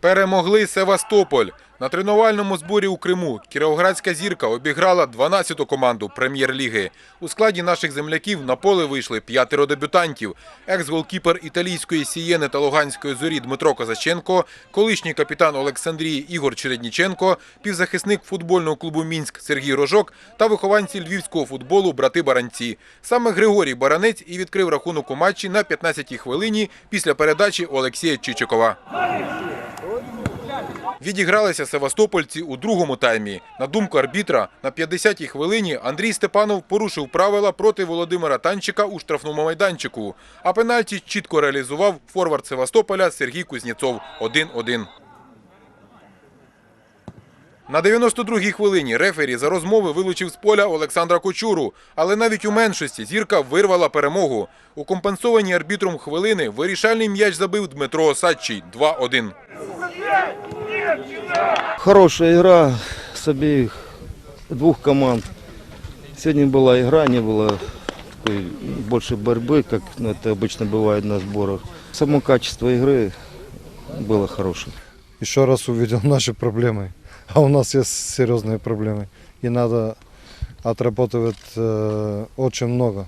Перемогли Севастополь. На тренувальному зборі у Криму Кіровоградська зірка обіграла 12-ту команду прем'єр-ліги. У складі наших земляків на поле вийшли п'ятеро дебютантів. Екс-голкіпер італійської сієни та луганської зорі Дмитро Козаченко, колишній капітан Олександрії Ігор Чередніченко, півзахисник футбольного клубу Мінськ Сергій Рожок та вихованці львівського футболу брати Баранці. Саме Григорій Баранець і відкрив рахунок у матчі на 15-й хвилині після передачі Олексія Чичикова. Відігралися севастопольці у другому таймі. На думку арбітра, на 50-й хвилині Андрій Степанов порушив правила проти Володимира Танчика у штрафному майданчику, а пенальті чітко реалізував форвард Севастополя Сергій Кузнєцов 1-1. На 92-й хвилині рефері за розмови вилучив з поля Олександра Кочуру, але навіть у меншості зірка вирвала перемогу. У компенсованій арбітром хвилини вирішальний м'яч забив Дмитро Осадчий 2-1. Хорошая игра с обеих двух команд. Сегодня была игра, не было такой больше борьбы, как ну, это обычно бывает на сборах. Само качество игры было хорошее. еще раз увидел наши проблемы. А у нас есть серьезные проблемы. И надо отрабатывать э, очень много.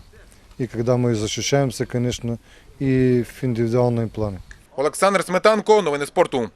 И когда мы защищаемся, конечно, и в индивидуальном плане. Олександр Сметанко, новини спорту.